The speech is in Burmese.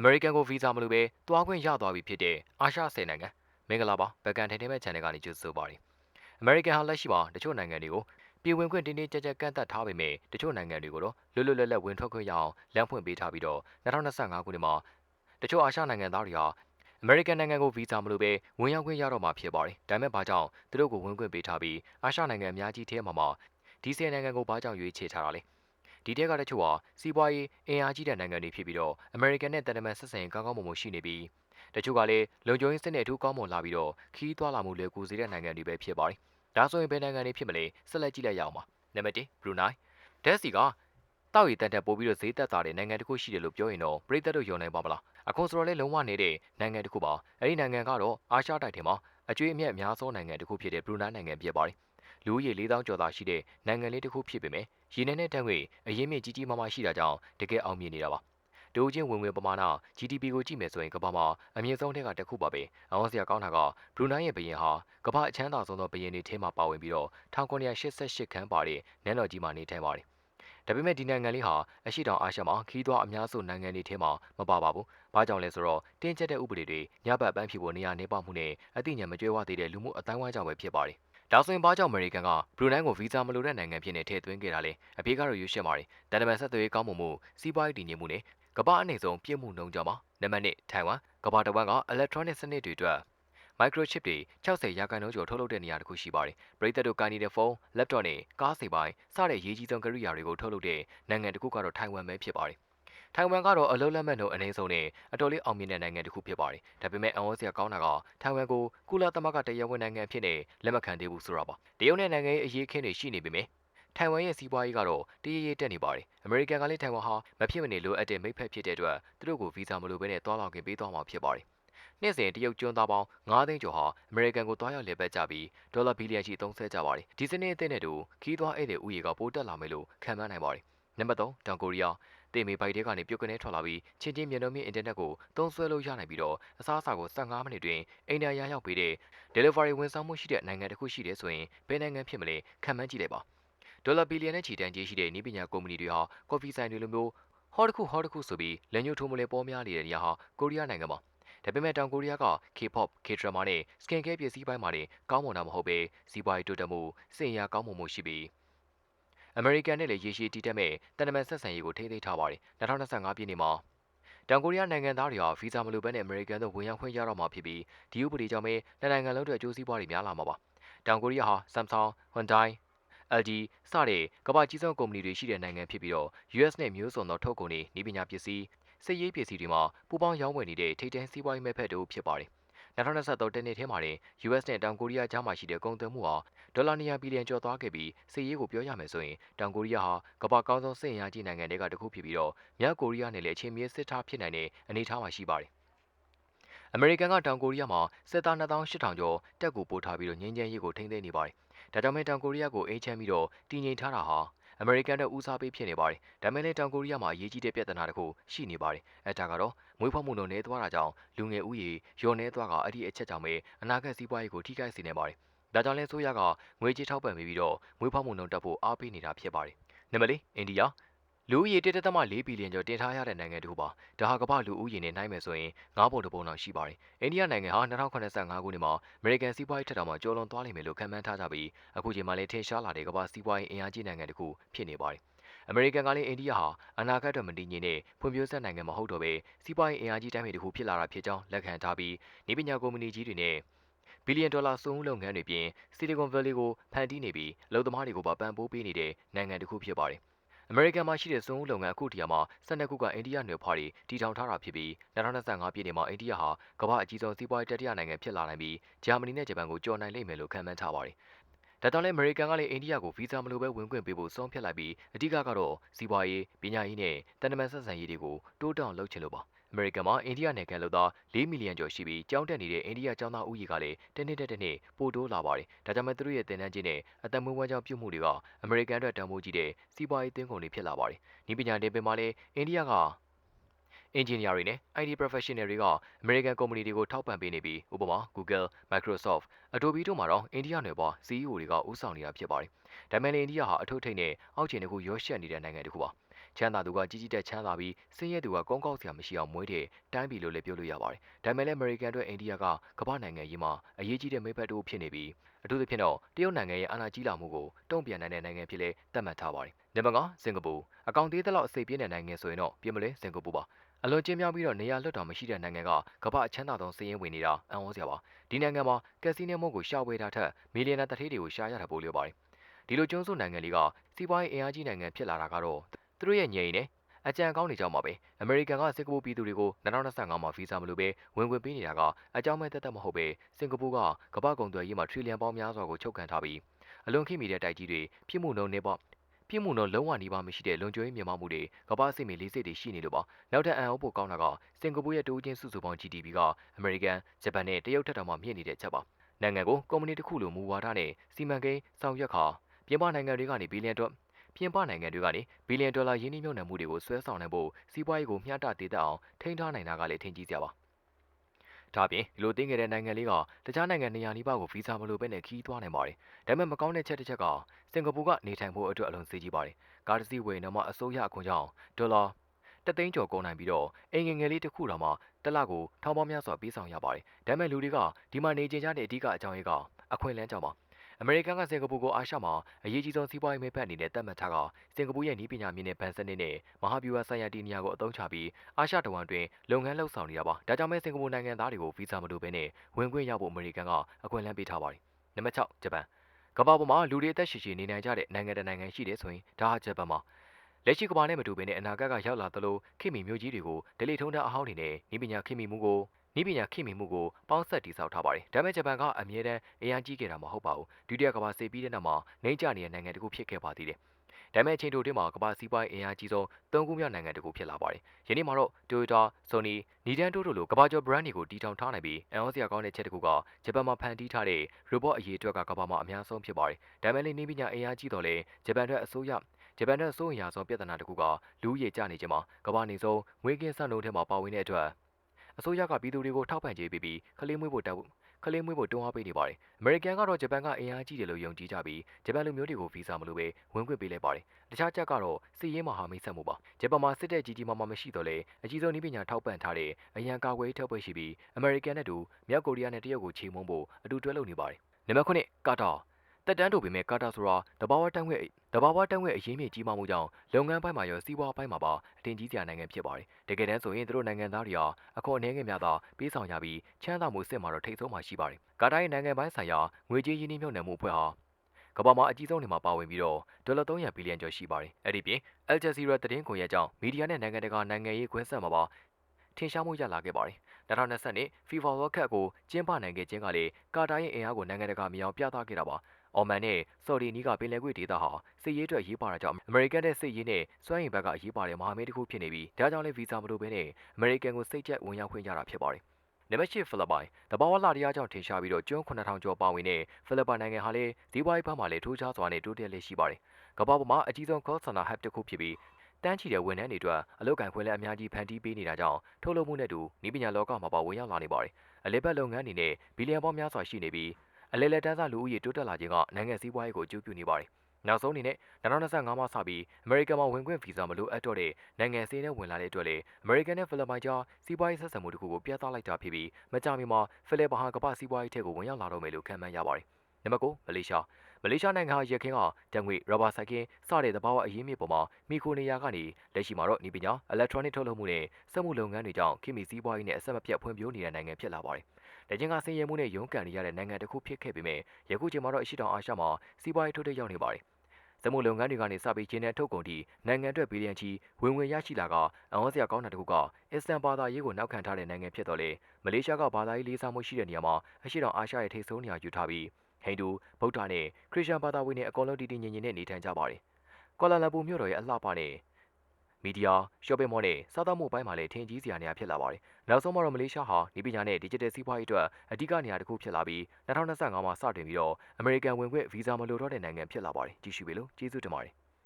အမေရိကန်ကိုဗီဇာမလိုပဲတွားခွင့်ရသွားပြီဖြစ်တဲ့အာရှ10နိုင်ငံမင်္ဂလာပါဘကန်ထိုင်ထိုင်မဲ့ channel ကနေကြိုဆိုပါရစေအမေရိကန်ဟာလက်ရှိမှာတချို့နိုင်ငံတွေကိုပြည်ဝင်ခွင့်တင်းတင်းကြပ်ကြပ်ကန့်သတ်ထားပေမဲ့တချို့နိုင်ငံတွေကိုတော့လွတ်လွတ်လပ်လပ်ဝင်ထွက်ခွင့်ရအောင်လမ်းဖွင့်ပေးထားပြီးတော့2025ခုနှစ်မှာတချို့အာရှနိုင်ငံသားတွေဟာအမေရိကန်နိုင်ငံကိုဗီဇာမလိုပဲဝင်ရောက်ခွင့်ရတော့မှာဖြစ်ပါတယ်ဒါပေမဲ့ဘာကြောင့်သူတို့ကိုဝင်ခွင့်ပေးထားပြီးအာရှနိုင်ငံအများကြီးထဲမှာမှာဒီ10နိုင်ငံကိုဘာကြောင့်ရွေးချယ်ထားတာလဲ ဒီတဲကတချို့ဟာစီးပွားရေးအင်အားကြီးတဲ့နိုင်ငံတွေဖြစ်ပြီးတော့အမေရိကန်နဲ့တန်တမန်ဆက်ဆံရေးကောင်းကောင်းမွန်မွန်ရှိနေပြီးတချို့ကလည်းလုံခြုံရေးစနစ်အထူးကောင်းမွန်လာပြီးတော့ခီးသွွာလာမှုလွယ်ကူစေတဲ့နိုင်ငံတွေပဲဖြစ်ပါတယ်။ဒါဆိုရင်ဘယ်နိုင်ငံတွေဖြစ်မလဲဆက်လက်ကြည့်လိုက်ရအောင်ပါ။နံပါတ်1ဘရူနိုင်းဒက်စီကတောက်ရည်တန်တက်ပို့ပြီးတော့ဈေးသက်သာတဲ့နိုင်ငံတစ်ခုရှိတယ်လို့ပြောရင်တော့ပြည်သက်တို့ယုံနိုင်ပါမလား။အခုဆိုတော့လေလုံးဝနေတဲ့နိုင်ငံတစ်ခုပါ။အဲဒီနိုင်ငံကတော့အာရှတိုက်ထဲမှာအကျွေးအမြတ်အများဆုံးနိုင်ငံတစ်ခုဖြစ်တဲ့ဘရူနိုင်းနိုင်ငံဖြစ်ပါတယ်။ လူဦးရေ4000ကျော်သာရှိတဲ့နိုင်ငံလေးတစ်ခုဖြစ်ပေမဲ့ရေနံနဲ့တန်ငွေအရင်းမြစ်ကြီးကြီးမားမားရှိတာကြောင့်တကယ်အောင်မြင်နေတာပါ။ဒိုးချင်းဝင်ဝင်ပမာဏ GDP ကိုကြည့်မယ်ဆိုရင်ကမ္ဘာမှာအမြင့်ဆုံးထက်ကတစ်ခုပါပဲ။အောင်စရာကောင်းတာကဘရူနိုင်းရဲ့ဘရင်ဟာကမ္ဘာအချမ်းသာဆုံးသောဘရင်တွေထဲမှာပါဝင်ပြီးတော့1988ခန်းပါတဲ့နန်းတော်ကြီးမှာနေထိုင်ပါတယ်။ဒါပေမဲ့ဒီနိုင်ငံလေးဟာအရှိတောင်အာရှမှာခီးသွွားအများစုနိုင်ငံတွေထဲမှာမပါပါဘူး။ဘာကြောင့်လဲဆိုတော့တင်းကျပ်တဲ့ဥပဒေတွေညဘက်ပန်းဖြူဖို့နေရာနေပေါမှုနဲ့အသိဉာဏ်မကျွဲဝသေးတဲ့လူမှုအတိုင်းဝိုင်းကြောင့်ပဲဖြစ်ပါတယ်။ ဒါဆိုရင်ဘာကြောင့်အမေရိကန်ကဘရူနိုင်းကိုဗီဇာမလိုတဲ့နိုင်ငံဖြစ်နေထည့်သွင်းခဲ့တာလဲအပြေကတော့ရွေးရှက်ပါတယ်။တန်တမန်ဆက်သွယ်ရေးကောင်းမွန်မှုစီးပွားရေးတည်ငြိမ်မှုနဲ့ကမ္ဘာအနေဆုံးပြည့်မှုနှုန်းကြောင့်ပါနံပါတ်1ထိုင်ဝမ်ကမ္ဘာတစ်ဝန်းက electronic စနစ်တွေအတွက် microchip တွေ60ရာခိုင်နှုန်းကျော်ထုတ်လုပ်တဲ့နေရာတစ်ခုရှိပါတယ်။ပရိသတ်တို့ကိုင်နေတဲ့ဖုန်း၊ laptop နဲ့ကားစီပိုင်းစတဲ့ရေးကြီးဆုံးကိရိယာတွေကိုထုတ်လုပ်တဲ့နိုင်ငံတစ်ခုကတော့ထိုင်ဝမ်ပဲဖြစ်ပါတယ်။ ထိုင်ဝမ်ကတော့အလုံးလက်မဲ့နှုန်းအနည်းဆုံးနဲ့အတော်လေးအောင်မြင်တဲ့နိုင်ငံတစ်ခုဖြစ်ပါတယ်။ဒါပေမဲ့အဝန်းစရာကောင်းတာကထိုင်ဝမ်ကိုကုလသမဂ္ဂတရားဝင်နိုင်ငံဖြစ်နေလက်မခံသေးဘူးဆိုတာပါ။တရုတ်နဲ့နိုင်ငံရေးအရေးခင်းတွေရှိနေပေမဲ့ထိုင်ဝမ်ရဲ့စီးပွားရေးကတော့တရရတက်နေပါတယ်။အမေရိကန်ကလည်းထိုင်ဝမ်ဟာမဖြစ်မနေလိုအပ်တဲ့မိတ်ဖက်ဖြစ်တဲ့အတွက်သူတို့ကိုဗီဇာမလိုဘဲနဲ့တွားလောက်ခင်ပေးသွားမှာဖြစ်ပါတယ်။နေ့စဉ်တရုတ်ကျွန်းသားပေါင်း9သိန်းကျော်ဟာအမေရိကန်ကိုတွားရောက်လည်ပတ်ကြပြီးဒေါ်လာဘီလီယံရှိသုံးဆကြပါတယ်။ဒီစနစ်အသစ်နဲ့တူခီးသွွားဧည့်သည်ဥယေကပိုတက်လာမယ်လို့ခံမှန်းနိုင်ပါတယ်။နံပါတ်3တောင်ကိုရီးယား တေမီဘိုက်တဲကနေပြုတ်ကနေထွက်လာပြီးချင်းချင်းမြန်တော်မြင့်အင်တာနက်ကိုသုံးစွဲလို့ရနိုင်ပြီးတော့အစားအစာကို15မိနစ်တွင်အိမ်နာရရောက်ပေးတဲ့ delivery ဝန်ဆောင်မှုရှိတဲ့နိုင်ငံတစ်ခုရှိတယ်ဆိုရင်ဘယ်နိုင်ငံဖြစ်မလဲခံမှန်းကြည့်လိုက်ပါဒေါ်လာဘီလီယံနဲ့ချီတန်းကြီးရှိတဲ့နည်းပညာကုမ္ပဏီတွေဟာကော်ဖီဆိုင်တွေလိုမျိုးဟော့တစ်ခုဟော့တစ်ခုဆိုပြီးလက်ညှိုးထိုးမလဲပေါ်များနေတဲ့နေရာဟာကိုရီးယားနိုင်ငံမှာဒါပေမဲ့တောင်ကိုရီးယားက K-pop, K-drama နဲ့ skin care ပစ္စည်းပိုင်းမှာနေကောင်းမွန်တာမဟုတ်ပဲစီးပွားရေးတိုးတက်မှုစင်ရကောင်းမွန်မှုရှိပြီး အမေရိကန်နဲ့လည်းရေရှည်တည်တက်မဲ့တန်တမန်ဆက်ဆံရေးကိုထိန်းသိမ်းထားပါတယ်2025ပြည်နှစ်မှာတောင်ကိုရီးယားနိုင်ငံသားတွေဟာဗီဇာမလိုဘဲနဲ့အမေရိကန်သို့ဝင်ရောက်ခွင့်ရတော့မှာဖြစ်ပြီးဒီဥပဒေကြောင့်ပဲနိုင်ငံလုံးအတွက်အကျိုးစီးပွားတွေများလာမှာပါတောင်ကိုရီးယားဟာ Samsung, Hyundai, LG စတဲ့ကမ္ဘာကြီးဆုံးကုမ္ပဏီတွေရှိတဲ့နိုင်ငံဖြစ်ပြီးတော့ US နဲ့မျိုးစုံသောထုတ်ကုန်တွေ၊ဤပညာပစ္စည်းစစ်ရေးပစ္စည်းတွေမှာပူးပေါင်းရောင်းဝယ်နေတဲ့ထိပ်တန်းစီးပွားရေးမဲ့ဖက်တို့ဖြစ်ပါတယ်။ 2023တနှစ်ထဲမှာတင် US နဲ့တောင်ကိုရီးယားကြားမှာရှိတဲ့ကုန်သွယ်မှုဟာဒေါ်လာ200ဘီလီယံကျော်သွားခဲ့ပြီးစစ်ရေးကိုပြောရမယ်ဆိုရင်တောင်ကိုရီးယားဟာကမ္ဘာကောင်းဆုံးစစ်အင်အားကြီးနိုင်ငံတွေကတစ်ခုဖြစ်ပြီးတော့မြောက်ကိုရီးယားနဲ့လည်းအချင်းမြင့်စစ်ထားဖြစ်နိုင်တဲ့အနေအထားမှာရှိပါတယ်။အမေရိကန်ကတောင်ကိုရီးယားမှာစစ်သား2800ကျော်တက်ကူပို့ထားပြီးတော့ငြိမ်းချမ်းရေးကိုထိန်းသိမ်းနေပါတယ်။ဒါကြောင့်မဲတောင်ကိုရီးယားကိုအိမ်ချမ်းပြီးတော့တည်ငြိမ်ထားတာဟာ အမေရိကန်တို့ဦးစားပေးဖြစ်နေပါတယ်။ဒါမဲ့လည်းတောင်ကိုရီးယားမှာအရေးကြီးတဲ့ပြဿနာတစ်ခုရှိနေပါတယ်။အဲဒါကတော့မွေးဖွားမှုနှုန်းနည်းသွားတာကြောင့်လူငယ်ဥယေလျော့နေသွားကအဲ့ဒီအချက်ကြောင့်ပဲအနာဂတ်စီးပွားရေးကိုထိခိုက်စေနေပါတယ်။ဒါကြောင့်လဲဆိုရကငွေကြေးထောက်ပံ့ပြီးတော့မွေးဖွားမှုနှုန်းတက်ဖို့အားပေးနေတာဖြစ်ပါတယ်။နံပါတ်၄အိန္ဒိယ လူဦးရေ1.4ဘီလီယံကျော်တင်ထားရတဲ့နိုင်ငံတစ်ခုပါဒါဟာကမ္ဘာလူဦးရေနဲ့နှိုင်းမယ်ဆိုရင်ငါးပုံတစ်ပုံလောက်ရှိပါတယ်အိန္ဒိယနိုင်ငံဟာ2085ခုနှစ်မှာအမေရိကန်စီးပွားရေးထက်တောင်မှကျော်လွန်သွားလိမ့်မယ်လို့ခန့်မှန်းထားကြပြီးအခုချိန်မှာလည်းထင်ရှားလာတဲ့ကမ္ဘာစီးပွားရေးအင်အားကြီးနိုင်ငံတစ်ခုဖြစ်နေပါတယ်အမေရိကန်ကလည်းအိန္ဒိယဟာအနာဂတ်အတွက်မတည်ငြိမ်တဲ့ဖွံ့ဖြိုးဆဲနိုင်ငံမဟုတ်တော့ဘဲစီးပွားရေးအင်အားကြီးတိုင်းပြည်တစ်ခုဖြစ်လာတာဖြစ်ကြောင်းလက်ခံထားပြီးနေပညာကုမ္ပဏီကြီးတွေနဲ့ဘီလီယံဒေါ်လာစုံလုပ်ငန်းတွေပြင်ဆီလီကွန်ဗယ်လီကိုဖန်တီးနေပြီးအလုပ်သမားတွေကိုပါပံ့ပိုးပေးနေတဲ့နိုင်ငံတစ်ခုဖြစ်ပါတယ် အမေရိကန်မှာရှိတဲ့စုံဦးလုပ်ငန်းအခုတည်းမှာ12ခုကအိန္ဒိယနယ်ဖွားတွေတည်ထောင်ထားတာဖြစ်ပြီး2025ပြည်နှစ်မှာအိန္ဒိယဟာကမ္ဘာအကြီးဆုံးစီးပွားရေးတတိယနိုင်ငံဖြစ်လာနိုင်ပြီးဂျာမနီနဲ့ဂျပန်ကိုကျော်နိုင်လိမ့်မယ်လို့ခန့်မှန်းထားပါတယ်။ဒါကြောင့်လည်းအမေရိကန်ကလည်းအိန္ဒိယကိုဗီဇာမလိုပဲဝင်ခွင့်ပေးဖို့ဆုံးဖြတ်လိုက်ပြီးအဓိကကတော့စီးပွားရေး၊ပညာရေးနဲ့တန်တမန်ဆက်ဆံရေးတွေကိုတိုးတောင်လုပ်ချင်လို့ပါ။ အမေရိကန်မှာအိန္ဒိယနိုင်ငံလူသား၄မီလီယံကျော်ရှိပြီးကြောင်းတက်နေတဲ့အိန္ဒိယကျောင်းသားဦးရေကလည်းတနေ့တက်တနေ့ပိုတိုးလာပါတယ်။ဒါကြောင့်မဲသူတို့ရဲ့တင်နန်းချင်းနဲ့အသက်မွေးဝမ်းကြောင်းပြုမှုတွေကအမေရိကန်အတွက်တန်ဖိုးကြီးတဲ့စီးပွားရေးသွင်းကုန်တွေဖြစ်လာပါတယ်။ဒီပညာတင်ပင်မှာလည်းအိန္ဒိယကအင်ဂျင်နီယာတွေနဲ့ IT professional တွေကအမေရိကန်ကုမ္ပဏီတွေကိုထောက်ပံ့ပေးနေပြီးဥပမာ Google, Microsoft, Adobe တို့မှာတော့အိန္ဒိယနယ်ပေါ် CEO တွေကဦးဆောင်နေတာဖြစ်ပါတယ်။ဒါမှလည်းအိန္ဒိယဟာအထုပ်ထိပ်နဲ့အောက်ခြေတစ်ခုရောရှက်နေတဲ့နိုင်ငံတစ်ခုပါ။ ချမ်းသာသူကကြီးကြီးတက်ချမ်းသာပြီးဆင်းရဲသူကကောင်းကောက်စရာမရှိအောင်မွေးတဲ့တိုင်းပြည်လို့လည်းပြောလို့ရပါတယ်ဒါပေမဲ့လည်းအမေရိကန်အတွက်အိန္ဒိယကကမ္ဘာနိုင်ငံရေးမှာအရေးကြီးတဲ့မိဖက်တို့ဖြစ်နေပြီးအထူးသဖြင့်တော့တရုတ်နိုင်ငံရဲ့အာဏာကြီးလာမှုကိုတုံ့ပြန်နိုင်တဲ့နိုင်ငံဖြစ်လေသတ်မှတ်ထားပါတယ်နံပါတ်9စင်ကာပူအကောင့်သေးတဲ့လောက်အစိပ်ပြင်းတဲ့နိုင်ငံဆိုရင်တော့ပြင်မလဲစင်ကာပူပါအလွန်ကျင်းမြောင်းပြီးတော့နေရာလွတ်တော်မရှိတဲ့နိုင်ငံကကမ္ဘာအချမ်းသာဆုံးစည်ရင်းဝင်နေတာအံ့ဩစရာပါဒီနိုင်ငံမှာကက်စီနိုမုတ်ကိုရှာဝယ်တာထက်မီလီယံနာတထေးတွေကိုရှာရတာပိုလျော်ပါတယ်ဒီလိုကျွန်းစုနိုင်ငံလေးကစီးပွားရေးအင်အားကြီးနိုင်ငံဖြစ်လာတာကတော့ သူတို့ရဲ့ညင်နဲ့အကြံကောင်းနေကြမှာပဲအမေရိကန်ကစင်ကာပူပြည်သူတွေကို2025မှာဗီဇာမလိုပဲဝင်ဝင်ပေးနေတာကအကြောင်းမဲ့တက်တက်မဟုတ်ပဲစင်ကာပူကကမ္ဘာကုန်သွယ်ရေးမှာထရီလီယံပေါင်းများစွာကိုချုပ်ကန်ထားပြီးအလွန်ခိမိတဲ့တိုက်ကြီးတွေပြည်မှုနှုန်းနေပေါ့ပြစ်မှုတော့လုံးဝနှီးပါမရှိတဲ့လုံခြုံရေးမြင်မမှုတွေကမ္ဘာစစ်မီလေးစစ်တွေရှိနေလို့ပါနောက်ထပ်အံ့ဩဖို့ကောင်းတာကစင်ကာပူရဲ့တိုးချင်းစုစုပေါင်း GDP ကအမေရိကန်ဂျပန်နဲ့တရုတ်ထက်တောင်မှမြင့်နေတဲ့ချက်ပါနိုင်ငံကိုကုမ္ပဏီတစ်ခုလိုမူဝါဒနဲ့စီမံကိန်းဆောင်ရွက်ခါပြင်ပနိုင်ငံတွေကနေဘီလီယံဒေါ် ပြင်ပနိုင်ငံတွေကနေဘီလီယံဒေါ်လာရင်းနှီးမြှုပ်နှံမှုတွေကိုဆွဲဆောင်နိုင်ဖို့စီးပွားရေးကိုမျှတတည်တတ်အောင်ထိန်းထားနိုင်တာကလည်းထင်ကြီးစရာပါဒါပြင်ဒီလိုတင်းခဲ့တဲ့နိုင်ငံလေးကတခြားနိုင်ငံနေရာနီးပါးကိုဗီဇာမလိုပဲနဲ့ခီးသွားနိုင်ပါတယ်။ဒါပေမဲ့မကောင်းတဲ့ချက်တစ်ချက်ကစင်ကာပူကနေထိုင်ဖို့အတွက်အလွန်စေးကြီးပါတယ်။ကားတစ်စီးဝယ်နေမှအစိုးရအခွန်ကြောင့်ဒေါ်လာတသိန်းကျော်ကုန်နိုင်ပြီးတော့အိမ်ငယ်ငယ်လေးတစ်ခုတောင်မှတစ်လကိုထောင်ပေါင်းများစွာပေးဆောင်ရပါတယ်။ဒါပေမဲ့လူတွေကဒီမှာနေကျင်ကြတဲ့အဓိကအကြောင်းရင်းကအခွင့်အလမ်းကြောင့်ပါ။ အမေရိကန်ကစင်ကာပူကိုအာရှမှာအရေးကြီးဆုံးစီးပွားရေးမိတ်ဖက်အနေနဲ့သတ်မှတ်ထားကစင်ကာပူရဲ့နည်းပညာမြင့်တဲ့ဗန်စနစ်နဲ့မဟာဗျူဟာဆိုင်ရာတည်နေရာကိုအသုံးချပြီးအာရှတဝမ်တွင်လုပ်ငန်းလှုပ်ဆောင်နေတာပါဒါကြောင့်မဲစင်ကာပူနိုင်ငံသားတွေကိုဗီဇာမလိုဘဲနဲ့ဝင်ခွင့်ရဖို့အမေရိကန်ကအခွင့်အလမ်းပေးထားပါတယ်နံပါတ်6ဂျပန်ကမ္ဘာပေါ်မှာလူတွေအသက်ရှည်ရှည်နေနိုင်ကြတဲ့နိုင်ငံတနိုင်ငံရှိတယ်ဆိုရင်ဒါဟာဂျပန်ပါလက်ရှိကမ္ဘာနဲ့မတူဘဲနဲ့အနာဂတ်ကရောက်လာသလိုခေတ်မီမျိုးကြီးတွေကိုဒလိထုံးတဲ့အဟောင်းတွေနဲ့ဤပညာခေတ်မီမှုကို ဤပညာခေတ်မီမှုကိုပေါင်းဆက်တည်ဆောက်ထားပါတယ်။ဒါပေမဲ့ဂျပန်ကအမြဲတမ်းအရန်ကြီးခဲ့တာမဟုတ်ပါဘူး။ဒုတိယကမ္ဘာစစ်ပြီးတဲ့နောက်မှာနှိမ့်ကျနေတဲ့နိုင်ငံတခုဖြစ်ခဲ့ပါသေးတယ်။ဒါပေမဲ့အချိန်တိုတွင်းမှာကမ္ဘာစီးပွားရေးအင်အားကြီးဆုံးသုံးခုမြောက်နိုင်ငံတခုဖြစ်လာပါတယ်။ယနေ့မှာတော့ Toyota, Sony, Nintendo တို့လိုကမ္ဘာကျော် brand တွေကိုတီထောင်ထားနိုင်ပြီးအန်အောစရာကောင်းတဲ့ချက်တခုကဂျပန်မှာဖန်တီးထားတဲ့ robot အရေးအတွက်ကကမ္ဘာမှာအများဆုံးဖြစ်ပါတယ်။ဒါပေမဲ့လည်းနည်းပညာအင်အားကြီးတော့လေဂျပန်အတွက်အစိုးရဂျပန်ရဲ့စိုးရိမ်ရဆုံးပြဿနာတစ်ခုကလူဦးရေကျနေခြင်းမှာကမ္ဘာနေဆုံးငွေကင်းစံနှုန်းထဲမှာပါဝင်တဲ့အတွက် အစိုးရကပြည်သူတွေကိုထောက်ပံ့ကြေးပေးပြီးခလေးမွေးဖို့တောက်ခလေးမွေးဖို့တွန်းအားပေးနေပါတယ်။အမေရိကန်ကတော့ဂျပန်ကအင်အားကြီးတယ်လို့ယုံကြည်ကြပြီးဂျပန်လူမျိုးတွေကိုဗီဇာမလိုပဲဝင်ခွင့်ပေးလိုက်ပါတယ်။တခြားချက်ကတော့စီးရဲမဟာမိတ်ဆက်မှုပါ။ဂျပန်မှာစစ်တပ်ကြီးကြီးမားမားမရှိတော့လေအကြီးဆုံးနည်းပညာထောက်ပံ့ထားတဲ့အရန်ကာကွယ်ထောက်ပွဲရှိပြီးအမေရိကန်နဲ့တူမြောက်ကိုရီးယားနဲ့တရုတ်ကိုချေမှုန်းဖို့အတူတွဲလုပ်နေပါတယ်။နံပါတ်9ကာတာ တက်တန်းတို့ပေမဲ့ကာတာဆိုတာတဘာဝတန်းဝဲတဘာဝတန်းဝဲအရေးမြင့်ကြီးမားမှုကြောင့်လုပ်ငန်းပိုင်းမှာရောစီးပွားပိုင်းမှာပါအထင်ကြီးစရာနိုင်ငံဖြစ်ပါတယ်။တကယ်တမ်းဆိုရင်တို့နိုင်ငံသားတွေဟာအခွန်အနေငယ်များသာပေးဆောင်ရပြီးချမ်းသာမှုစစ်မှာတော့ထိပ်ဆုံးမှာရှိပါတယ်။ကာတာရဲ့နိုင်ငံပိုင်းဆိုင်ရာငွေကြေးရင်းနှီးမြှုပ်နှံမှုအဖွဲ့ဟာကမ္ဘာမှာအကြီးဆုံးနေမှာပါဝင်ပြီးတော့ဒေါ်လာ300ဘီလီယံကျော်ရှိပါတယ်။အဲ့ဒီပြင် Al Jazeera သတင်းခွန်ရဲ့အကြောင်းမီဒီယာနဲ့နိုင်ငံတကာနိုင်ငံရေးခွင့်ဆက်မှာပါထင်ရှားမှုရလာခဲ့ပါတယ်။2020နှစ် FIFA World Cup ကိုကျင်းပနိုင်ခဲ့ခြင်းကလေကာတာရဲ့အင်အားကိုနိုင်ငံတကာမြောင်ပြသခဲ့တာပါ။ အော်မန်နဲ့ဆော်ဒီနီးကပင်လယ်ကွေ့ဒေသဟာစစ်ရေးအတွက်ရေးပါတာကြောင့်အမေရိကန်တဲ့စစ်ရေးနဲ့စွမ်းရည်ဘက်ကအရေးပါတဲ့မဟာမိတ်တစ်ခုဖြစ်နေပြီးဒါကြောင့်လည်းဗီဇာမလိုဘဲနဲ့အမေရိကန်ကိုစိတ်ကြက်ဝင်ရောက်ခွင့်ရတာဖြစ်ပါတယ်နံပါတ်၈ဖိလစ်ပိုင်တဘာဝလာတရားကြောင့်ထင်ရှားပြီးတော့ကျွန်း9000ကျော်ပါဝင်တဲ့ဖိလစ်ပိုင်နိုင်ငံဟာလည်းဇီးပွားရေးဘက်မှာလည်းထိုးခြားစွာနဲ့တိုးတက်လေးရှိပါတယ်။ကမ္ဘာပေါ်မှာအကြီးဆုံး call center hub တစ်ခုဖြစ်ပြီးတန်းချီတဲ့ဝန်ထမ်းတွေအတွက်အလုပ်ကိုင်ခွင့်လည်းအများကြီးဖန်တီးပေးနေတာကြောင့်ထုတ်လုပ်မှုနဲ့တူဤပညာလောကမှာပါဝင်ရောက်လာနေပါတယ်။အလေးပတ်လုပ်ငန်းတွေနဲ့ဘီလီယံပေါင်းများစွာရှိနေပြီး အလဲလက်တန်းစားလူဦးရေတိုးတက်လာခြင်းကနိုင်ငံစည်းပွားရေးကိုအကျိုးပြုနေပါတယ်။နောက်ဆုံးအနေနဲ့2025မှာစပြီးအမေရိကန်မှာဝင်ခွင့်ဗီဇာမလိုအပ်တော့တဲ့နိုင်ငံစည်းနဲ့ဝင်လာတဲ့အတွက်လေအမေရိကန်နဲ့ဖိလစ်ပိုင်ကြားစီးပွားရေးဆက်ဆံမှုတစ်ခုကိုပြသလိုက်တာဖြစ်ပြီးမကြာမီမှာဖိလစ်ပိုင်ဟာကမ္ဘာစီးပွားရေးထက်ကိုဝင်ရောက်လာတော့မယ်လို့ခန့်မှန်းရပါတယ်။နံပါတ်9မလေးရှားမလေးရှားနိုင်ငံဟာရခိုင်ကတံငွေရဘာဆိုင်ကင်းစတဲ့သဘာဝအရင်းမြစ်ပေါ်မှာမိခိုနေရာကနေလက်ရှိမှာတော့ဤပညာ electronic ထုတ်လုပ်မှုနဲ့စက်မှုလုပ်ငန်းတွေကြောင့်ခိမီစည်းပွားရေးနဲ့အဆက်မပြတ်ဖွံ့ဖြိုးနေတဲ့နိုင်ငံဖြစ်လာပါတယ်။ လက်ချင်းကဆင်းရဲမှုနဲ့ရုန်းကန်နေရတဲ့နိုင်ငံတစ်ခုဖြစ်ခဲ့ပေမဲ့ယခုချိန်မှာတော့အရှိတောင်အာရှမှာစီးပွားရေးထိုးတက်ရောက်နေပါတယ်။စက်မှုလုပ်ငန်းတွေကနေစပြီးချင်းတဲ့ထုတ်ကုန်တီနိုင်ငံအတွက်ဘီလီယံချီဝင်ဝင်ရရှိလာကအံ့ဩစရာကောင်းတာတစ်ခုကအစ္စတန်ဘာသာရေးကိုနောက်ခံထားတဲ့နိုင်ငံဖြစ်တော့လေမလေးရှားကဘာသာရေးလေးစားမှုရှိတဲ့နေရာမှာအရှိတောင်အာရှရဲ့ထိပ်ဆုံးနေရာယူထားပြီးဟိန္ဒူဗုဒ္ဓနဲ့ခရစ်ယာန်ဘာသာဝင်တွေအကုန်လုံးတည်တည်ငြိမ်ငြိမ်နဲ့နေထိုင်ကြပါတယ်။ကွာလာလမ်ပူမြို့တော်ရဲ့အလှပနဲ့ မီဒီယာရှော့ပင်းမော်နဲ့စားသောက်မှုပိုင်းမှာလည်းထင်ကြီးစရာနေရာဖြစ်လာပါတယ်။နောက်ဆုံးမှာတော့မလေးရှားဟာဒီပညာနဲ့ digital စီးပွားရေးအတွက်အဓိကနေရာတစ်ခုဖြစ်လာပြီး2025မှာစတင်ပြီးတော့အမေရိကန်ဝင်ခွင့်ဗီဇာမလိုတော့တဲ့နိုင်ငံဖြစ်လာပါတယ်။ကြည့်ရှုပေးလို့ကျေးဇူးတင်ပါတယ်။